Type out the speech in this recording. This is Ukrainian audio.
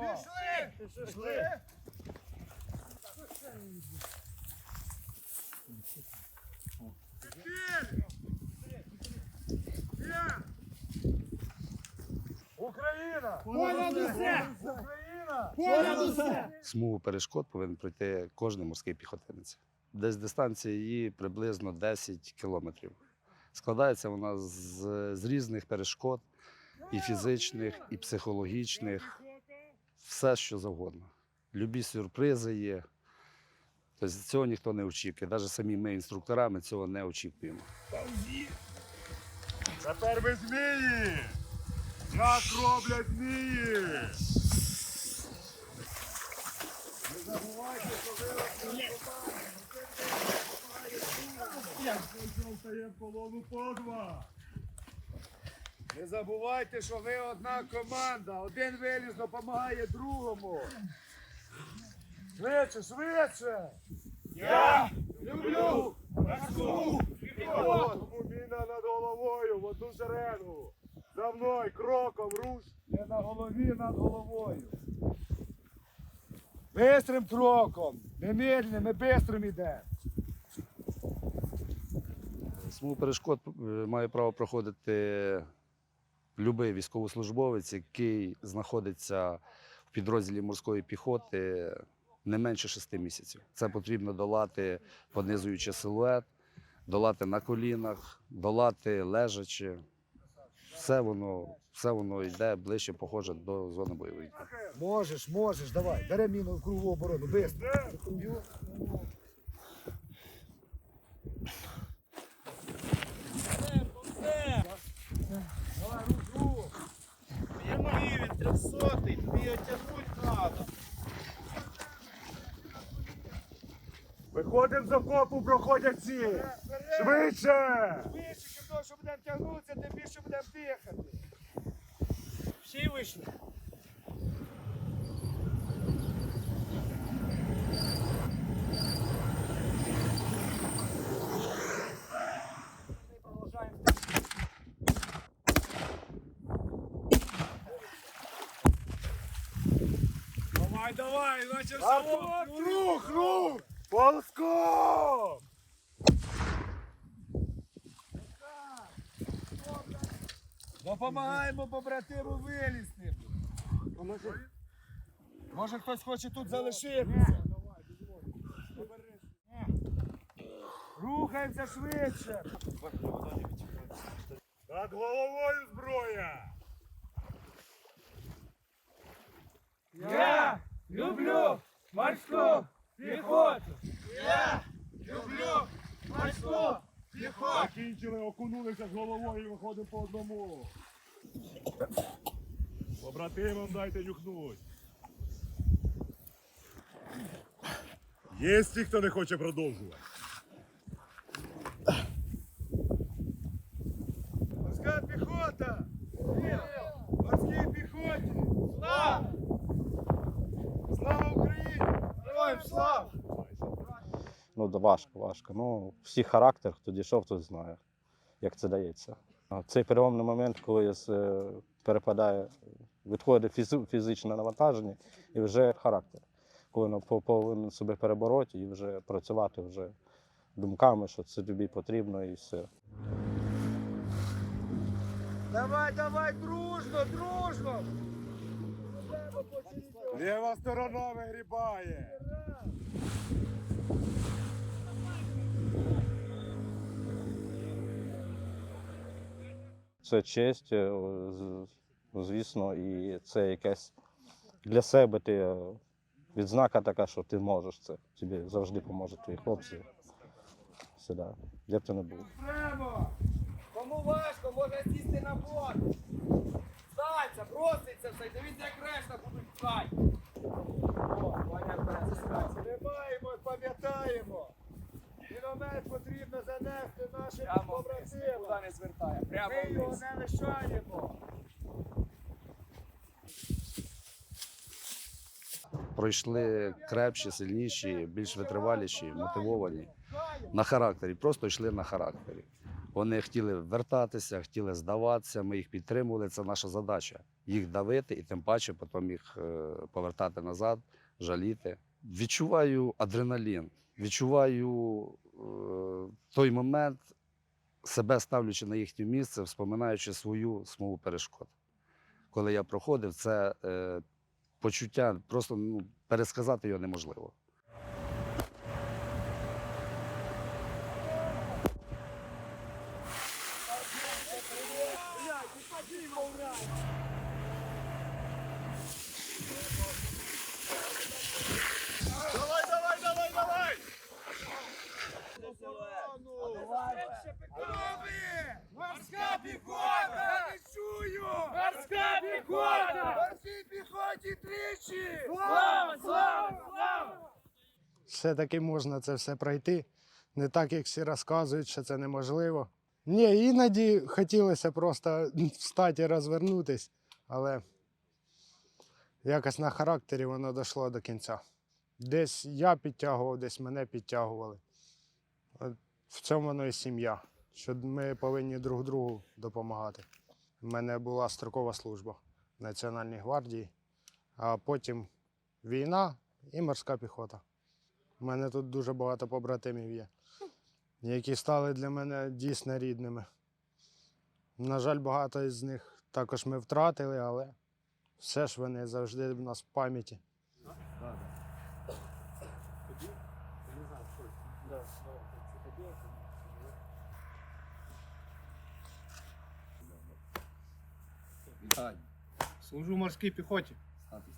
Пішли! Пішли! Україна! Понад усе! Україна! Понад усе! Смугу перешкод повинен пройти кожен морський піхотинець. Десь дистанція її приблизно 10 кілометрів. Складається вона з, з різних перешкод, і фізичних, і психологічних, все що завгодно. Любі сюрпризи є. Тобто цього ніхто не очікує. Навіть самі ми, інструктора, ми цього не очікуємо. Тепер ви змії! Як роблять змії! Не забувайте, що ви Стає полону по. Не забувайте, що ви одна команда. Один виліз допомагає другому. Швидше, швидше! Я люблю морську піхоту! Міна над головою в одну шеренгу. За мною кроком руш. Не на голові над головою. Бистрим кроком. Не медленним, ми бистрим йдемо. Смугу перешкод е, має право проходити будь-який військовослужбовець, який знаходиться в підрозділі морської піхоти не менше шести місяців. Це потрібно долати, понизуючи силует, долати на колінах, долати лежачи. Все воно, все воно йде ближче, похоже до зони бойових. дій. Можеш, можеш, давай. Бери міну в кругову оборону, быстро. Виходимо з окопу, проходять ці. Швидше! Більше, чим що будемо тягнутися, тим більше будемо дихати. Всі вийшли. Давай, давай, иначе все. Рух, рух! Ползком! Допомагаємо побратиму вилізти. Може хтось хоче тут залишитися. Рухаємося швидше! Над головою зброя! Я люблю морську піхоту. Люблю. Закінчили, окунулися з головою і виходимо по одному. Побратимам дайте нюхнуть. Є ті, хто не хоче продовжувати. Морська піхота! Морській піхоті! Слава! Слава Україні! Героям слава! Ну, да важко, важко. Ну, всі характер, хто дійшов, хто знає, як це дається. Цей переломний момент, коли з- перепадає, відходить фізи- фізичне навантаження і вже характер. Коли воно по- повинен себе перебороти і вже працювати вже думками, що це тобі потрібно і все. Давай, давай, дружно, дружно! Ліва сторона вигрібає. Це честь, е, звісно, і це якесь для себе ти е, відзнака така, що ти можеш це. Тобі завжди поможуть твої хлопці. Сюди, де б ти не був. Кому важко, може сісти на борт. Зайця, проситься все, дивіться, як решта будуть пхати. Тримаємо, пам'ятаємо. Потрібно занести нашим побратимам. не звертає. Прямо Ми його вниз. не лишаємо. Пройшли крепші, сильніші, більш витриваліші, мотивовані на характері, просто йшли на характері. Вони хотіли вертатися, хотіли здаватися. Ми їх підтримували. Це наша задача їх давити і тим паче потім їх е, повертати назад, жаліти. Відчуваю адреналін, відчуваю той момент, себе ставлячи на їхнє місце, вспоминаючи свою смугу перешкод. Коли я проходив, це е, почуття просто ну, пересказати його неможливо. Давай, давай, давай, давай! Морська піхота! Не чую! Морська піхота! Морській піхоті тричі! Слава! Слава! Слава! все-таки можна це все пройти. Не так, як всі розказують, що це неможливо. Ні, іноді хотілося просто встати і розвернутись, але якось на характері воно дійшло до кінця. Десь я підтягував, десь мене підтягували. В цьому воно і сім'я, що ми повинні друг другу допомагати. У мене була строкова служба в Національній гвардії, а потім війна і морська піхота. У мене тут дуже багато побратимів є, які стали для мене дійсно рідними. На жаль, багато із них також ми втратили, але все ж вони завжди в нас в пам'яті. Вітаю. Служу в морській піхоті. Статус